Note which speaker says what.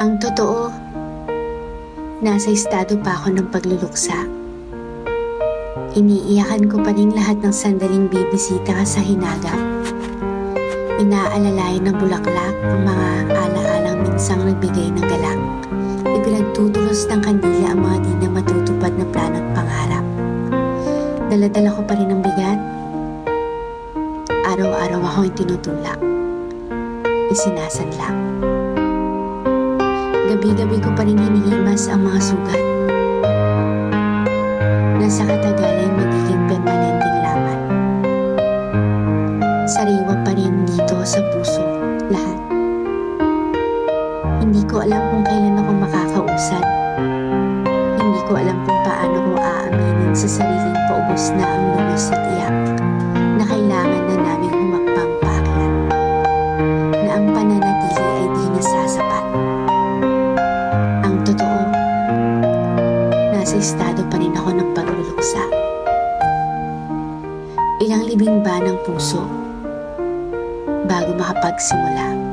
Speaker 1: Ang totoo, nasa estado pa ako ng pagluluksa. Iniiyakan ko pa rin lahat ng sandaling bibisita ka sa hinaga. Inaalalayan ng bulaklak ang mga alaalang minsang nagbigay ng galak. Ipinagtutulos ng kandila ang mga di na matutupad na plano at pangarap. Daladala ko pa rin ang bigat. Araw-araw ako yung tinutulak. Isinasanlak. Gabi-gabi ko pa rin hinihimas ang mga sugat. Nasa katagalan magiging permanenteng laman. Sariwa pa rin dito sa puso, lahat. Hindi ko alam kung kailan ako makakausad. Hindi ko alam kung paano ko aaminin sa sariling paubos na ang lunas at iyak totoo, nasa estado pa rin ako ng pagluluksa. Ilang libing ba ng puso bago makapagsimula?